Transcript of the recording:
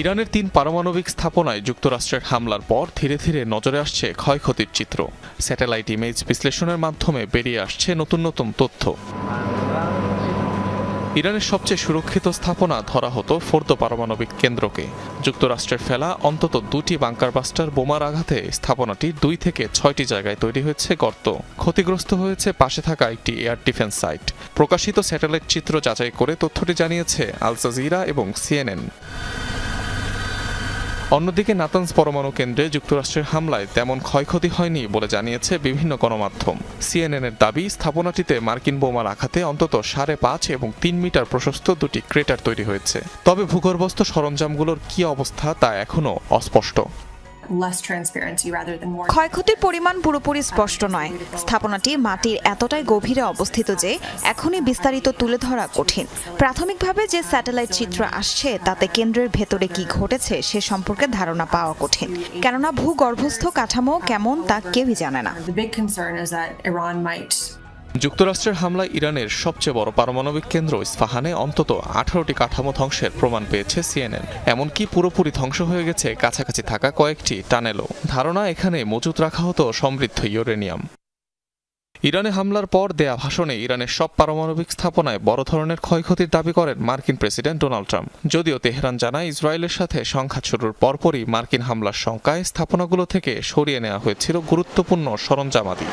ইরানের তিন পারমাণবিক স্থাপনায় যুক্তরাষ্ট্রের হামলার পর ধীরে ধীরে নজরে আসছে ক্ষয়ক্ষতির চিত্র। স্যাটেলাইট ইমেজ বিশ্লেষণের মাধ্যমে বেরিয়ে আসছে নতুন নতুন তথ্য। ইরানের সবচেয়ে সুরক্ষিত স্থাপনা ধরা হতো ফোর্দ পারমাণবিক কেন্দ্রকে। যুক্তরাষ্ট্রের ফেলা অন্তত দুটি বাংকার বাস্টার বোমার আঘাতে স্থাপনাটি দুই থেকে ছয়টি জায়গায় তৈরি হয়েছে গর্ত। ক্ষতিগ্রস্ত হয়েছে পাশে থাকা একটি এয়ার ডিফেন্স সাইট। প্রকাশিত স্যাটেলাইট চিত্র যাচাই করে তথ্যটি জানিয়েছে আল জাজিরা এবং সিএনএন। অন্যদিকে নাতানস পরমাণু কেন্দ্রে যুক্তরাষ্ট্রের হামলায় তেমন ক্ষয়ক্ষতি হয়নি বলে জানিয়েছে বিভিন্ন গণমাধ্যম। সিএনএনের দাবি, স্থাপনাটিতে মার্কিন বোমার আঘাতে অন্তত সাড়ে পাঁচ এবং তিন মিটার প্রশস্ত দুটি ক্রেটার তৈরি হয়েছে। তবে ভূগর্ভস্থ সরঞ্জামগুলোর কি অবস্থা তা এখনও অস্পষ্ট। ক্ষয়ক্ষতির পরিমাণ পুরোপুরি স্পষ্ট নয়। স্থাপনাটি মাটির এতটাই গভীরে অবস্থিত যে এখনই বিস্তারিত তুলে ধরা কঠিন। প্রাথমিকভাবে যে স্যাটেলাইট চিত্র আসছে তাতে কেন্দ্রের ভেতরে কি ঘটেছে সে সম্পর্কে ধারণা পাওয়া কঠিন। কেননা ভূগর্ভস্থ কাঠামো কেমন তা কেউই জানে না। যুক্তরাষ্ট্রের হামলায় ইরানের সবচেয়ে বড় পারমাণবিক কেন্দ্র ইস্পাহানে অন্তত আঠারোটি কাঠামো ধ্বংসের প্রমাণ পেয়েছে সিএনএন। এমনকি পুরোপুরি ধ্বংস হয়ে গেছে কাছাকাছি থাকা কয়েকটি টানেলও। ধারণা এখানে মজুত রাখা হতো সমৃদ্ধ ইউরেনিয়াম। ইরানে হামলার পর দেয়া ভাষণে ইরানের সব পারমাণবিক স্থাপনায় বড় ধরনের ক্ষয়ক্ষতির দাবি করেন মার্কিন প্রেসিডেন্ট ডোনাল্ড ট্রাম্প। যদিও তেহরান জানায় ইসরায়েলের সাথে সংঘাত শুরুর পরপরই মার্কিন হামলার শঙ্কায় স্থাপনাগুলো থেকে সরিয়ে নেওয়া হয়েছিল গুরুত্বপূর্ণ সরঞ্জামাদি।